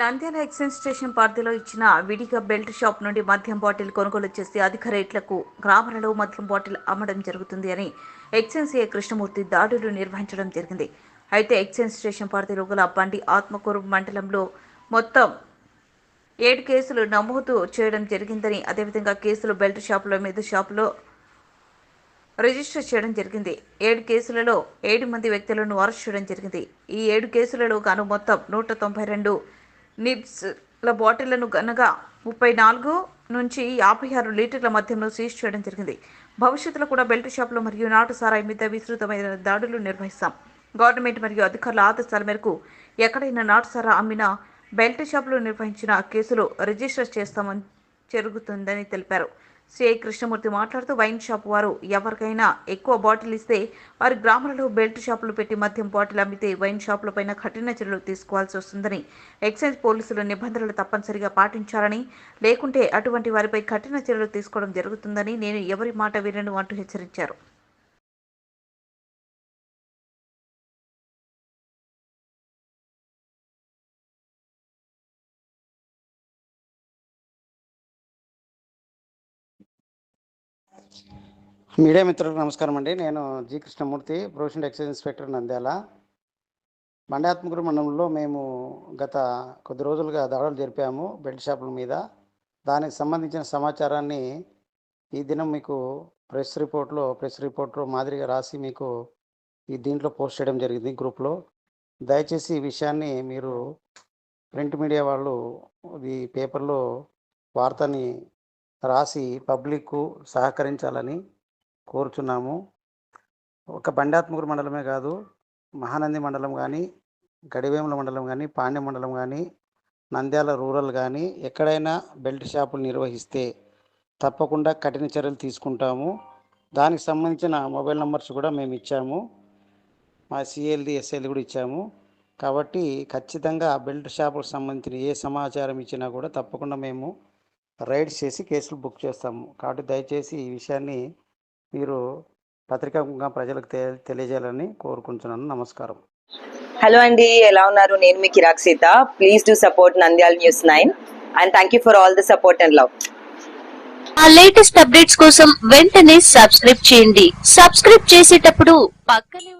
Nandyal excise station పరిధిలో ఇచ్చిన విడిగా బెల్ట్ షాప్ నుండి మద్యం బాటిల్ కొనుగోలు చేసి అధిక రేట్లకు గ్రామాలలో మద్యం బాటిల్ అమ్మడం జరుగుతుంది అని ఎక్సైజ్ ఏ కృష్ణమూర్తి దాడులు నిర్వహించడం జరిగింది. అయితే ఎక్సైజ్ స్టేషన్ పరిధిలో గల బండి ఆత్మకూరు మండలంలో మొత్తం ఏడు కేసులు నమోదు చేయడం జరిగిందని అదేవిధంగా కేసులు బెల్ట్ షాపుల మీద షాపులో రిజిస్టర్ చేయడం జరిగింది. ఏడు కేసులలో ఏడు మంది వ్యక్తులను అరెస్ట్ చేయడం జరిగింది. ఈ ఏడు కేసులలో గాను మొత్తం నూట తొంభై రెండు నిబ్స్ల బాటిళ్ళను గనగా ముప్పై నాలుగు నుంచి యాభై ఆరు లీటర్ల మధ్యంలో సీజ్ చేయడం జరిగింది. భవిష్యత్తులో కూడా బెల్ట్ షాపులు మరియు నాటు సారాయి మీద విస్తృతమైన దాడులు నిర్వహిస్తాం. గవర్నమెంట్ మరియు అధికారుల ఆదేశాల మేరకు ఎక్కడైనా నాటు సారా అమ్మినా బెల్ట్ షాపులు నిర్వహించిన కేసులు రిజిస్టర్ చేస్తామని జరుగుతుందని తెలిపారు. సిఐ కృష్ణమూర్తి మాట్లాడుతూ వైన్ షాప్ వారు ఎవరికైనా ఎక్కువ బాటిల్ ఇస్తే వారి గ్రామాలలో బెల్ట్ షాపులు పెట్టి మద్యం బాటిల్ అమ్మితే వైన్ షాపులపైన కఠిన చర్యలు తీసుకోవాల్సి వస్తుందని ఎక్సైజ్ పోలీసులు నిబంధనలు తప్పనిసరిగా పాటించాలని లేకుంటే అటువంటి వారిపై కఠిన చర్యలు తీసుకోవడం జరుగుతుందని నేను ఎవరి మాట వినను అంటూ హెచ్చరించారు. మీడియా మిత్రులకు నమస్కారం అండి. నేను G Krishnamurthy professional excise inspector Nandyal. బండాత్మకురు మండలంలో మేము గత కొద్ది రోజులుగా దాడులు జరిపాము బెల్ట్ షాపుల మీద. దానికి సంబంధించిన సమాచారాన్ని ఈ దినం మీకు ప్రెస్ రిపోర్ట్లో ప్రెస్ రిపోర్ట్లో మాదిరిగా రాసి మీకు ఈ దీంట్లో పోస్ట్ చేయడం జరిగింది గ్రూప్లో. దయచేసి ఈ విషయాన్ని మీరు ప్రింట్ మీడియా వాళ్ళు ఈ పేపర్లో వార్తని రాసి పబ్లిక్కు సహకరించాలని కోరుచున్నాము. ఒక బండాత్మకుడు మండలమే కాదు మహానంది మండలం కానీ గడివేముల మండలం కానీ పాండ్య మండలం కానీ నంద్యాల రూరల్ కానీ ఎక్కడైనా బెల్ట్ షాపులు నిర్వహిస్తే తప్పకుండా కఠిన చర్యలు తీసుకుంటాము. దానికి సంబంధించిన మొబైల్ నెంబర్స్ కూడా మేము ఇచ్చాము. మా సిఎల్ది ఎస్ఎల్ది కూడా ఇచ్చాము. కాబట్టి ఖచ్చితంగా బెల్ట్ షాపులకు సంబంధించిన ఏ సమాచారం ఇచ్చినా కూడా తప్పకుండా మేము రైడ్స్ చేసి కేసులు బుక్ చేస్తాము. కాబట్టి దయచేసి ఈ విషయాన్ని మీరు పత్రికాముఖంగా ప్రజలకు తెలియజేయాలని కోరుకుంటున్నాను. నమస్కారం. హలో అండి. ఎలా ఉన్నారు? నేను మీ కిరాక్ Seetha. Please do support Nandyal news nine and thank you for all the support and love ఆ లేటెస్ట్ అప్డేట్స్ కోసం వెంటనే సబ్స్క్రైబ్ చేయండి. సబ్స్క్రైబ్ చేసేటప్పుడు పక్కనే